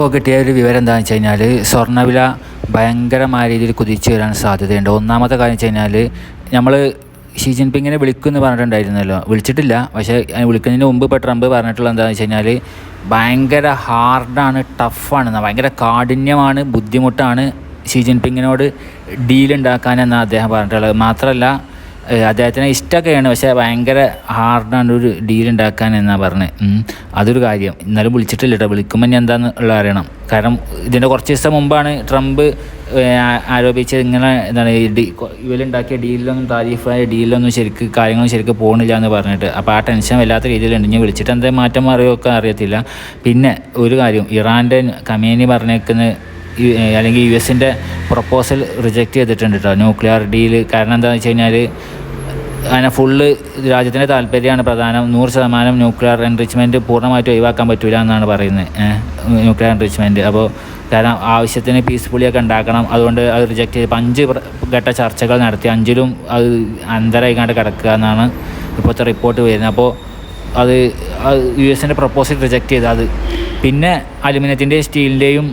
ഇപ്പോൾ കിട്ടിയ ഒരു വിവരം എന്താണെന്ന് വെച്ച് കഴിഞ്ഞാൽ സ്വർണവില ഭയങ്കരമായ രീതിയിൽ കുതിച്ചു വരാൻ സാധ്യതയുണ്ട്. ഒന്നാമത്തെ കാര്യം വെച്ച് കഴിഞ്ഞാൽ നമ്മൾ ഷീ ജിൻപിങ്ങിനെ വിളിക്കുമെന്ന് പറഞ്ഞിട്ടുണ്ടായിരുന്നല്ലോ. വിളിച്ചിട്ടില്ല. പക്ഷേ വിളിക്കുന്നതിന് മുമ്പ് ഇപ്പോൾ ട്രംപ് പറഞ്ഞിട്ടുള്ള എന്താണെന്ന് വെച്ച് കഴിഞ്ഞാൽ ഭയങ്കര ഹാർഡാണ് ടഫാണ് ഭയങ്കര കാഠിന്യമാണ് ബുദ്ധിമുട്ടാണ് ഷീ ജിൻപിങ്ങിനോട് ഡീൽ ഉണ്ടാക്കാനെന്നാണ് അദ്ദേഹം പറഞ്ഞിട്ടുള്ളത്. മാത്രമല്ല അദ്ദേഹത്തിന് ഇഷ്ടമൊക്കെയാണ്. പക്ഷേ ഭയങ്കര ഹാർഡാണ് ഒരു ഡീൽ ഉണ്ടാക്കാൻ എന്നാണ് പറഞ്ഞത് അതൊരു കാര്യം. ഇന്നലെ വിളിച്ചിട്ടില്ല കേട്ടോ വിളിക്കുമ്പോൾ ഞാൻ എന്താണെന്ന് ഉള്ള അറിയണം. കാരണം ഇതിന്റെ കുറച്ച് ദിവസം മുമ്പാണ് ട്രംപ് ആരോപിച്ച് ഇങ്ങനെ എന്താണ് ഡി ഇവരുണ്ടാക്കിയ ഡീലിലൊന്നും താരീഫായ ഡീലിലൊന്നും ശരിക്ക് കാര്യങ്ങളൊന്നും ശരിക്ക് പോകുന്നില്ല എന്ന് പറഞ്ഞിട്ട്. അപ്പോൾ ആ ടെൻഷൻ വല്ലാത്ത രീതിയിലുണ്ട്. ഇനി വിളിച്ചിട്ട് എന്താ മാറ്റം മാറിയൊക്കെ അറിയത്തില്ല. പിന്നെ ഒരു കാര്യം. ഇറാന്റെ കമേനി പറഞ്ഞേക്കുന്ന അല്ലെങ്കിൽ യു എസിന്റെ പ്രപ്പോസൽ റിജക്റ്റ് ചെയ്തിട്ടുണ്ട് കേട്ടോ ന്യൂക്ലിയർ ഡീൽ കാരണം എന്താണെന്ന് വെച്ച് കഴിഞ്ഞാൽ അങ്ങനെ ഫുള്ള് രാജ്യത്തിന്റെ താല്പര്യമാണ് പ്രധാനം. നൂറ് ശതമാനം ന്യൂക്ലിയർ എൻറിച്ച്മെന്റ് പൂർണമായിട്ട് ഒഴിവാക്കാൻ പറ്റില്ല എന്നാണ് പറയുന്നത്. ന്യൂക്ലിയർ എൻറിച്ച്മെന്റ് അപ്പോൾ കാരണം ആവശ്യത്തിന് പീസ്ഫുള്ളിയൊക്കെ ഉണ്ടാക്കണം. അതുകൊണ്ട് അത് റിജക്റ്റ് ചെയ്ത് അഞ്ച് ഘട്ട ചർച്ചകൾ നടത്തി. അഞ്ചിലും അത് അന്തരായിക്കാണ്ട് കിടക്കുക എന്നാണ് ഇപ്പോഴത്തെ റിപ്പോർട്ട് വരുന്നത്. അപ്പോൾ അത് യു എസിന്റെ പ്രപ്പോസൽ റിജക്റ്റ് ചെയ്ത് അത്. പിന്നെ അലുമിനിയത്തിന്റെയും സ്റ്റീലിന്റെയും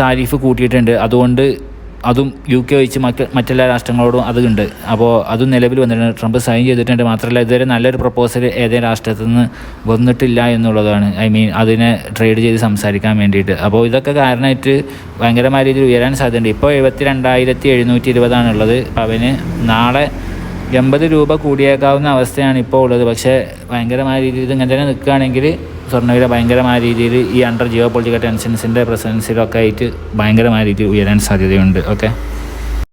താരിഫ് കൂട്ടിയിട്ടുണ്ട്. അതുകൊണ്ട് അതും യു കെ ഒഴിച്ച് മറ്റ് മറ്റെല്ലാ രാഷ്ട്രങ്ങളോടും അതുണ്ട്. അപ്പോൾ അതും നിലവിൽ വന്നിട്ടുണ്ട്. ട്രംപ് സൈൻ ചെയ്തിട്ടുണ്ട്. മാത്രമല്ല ഇതുവരെ നല്ലൊരു പ്രപ്പോസൽ ഏതെങ്കിലും രാഷ്ട്രത്തിൽ നിന്ന് വന്നിട്ടില്ല എന്നുള്ളതാണ്. ഐ മീൻ അതിനെ ട്രേഡ് ചെയ്ത് സംസാരിക്കാൻ വേണ്ടിയിട്ട്. അപ്പോൾ ഇതൊക്കെ കാരണമായിട്ട് ഭയങ്കരമായ രീതിയിൽ ഉയരാൻ സാധ്യതയുണ്ട്. ഇപ്പോൾ എഴുപത്തി രണ്ടായിരത്തി എഴുന്നൂറ്റി ഇരുപതാണുള്ളത് അവന് നാളെ എൺപത് രൂപ കൂടിയേക്കാവുന്ന അവസ്ഥയാണ് ഇപ്പോൾ ഉള്ളത്. പക്ഷേ ഭയങ്കരമായ രീതിയിൽ ഇങ്ങനെ തന്നെ നിൽക്കുകയാണെങ്കിൽ സ്വർണവില ഭയങ്കരമായ രീതിയിൽ ഈ അണ്ടർ ജിയോ പൊളിറ്റിക്കൽ ടെൻഷൻസിന്റെ പ്രസൻസിലൊക്കെ ആയിട്ട് ഭയങ്കരമായ രീതിയിൽ ഉയരാൻ സാധ്യതയുണ്ട്. ഓക്കെ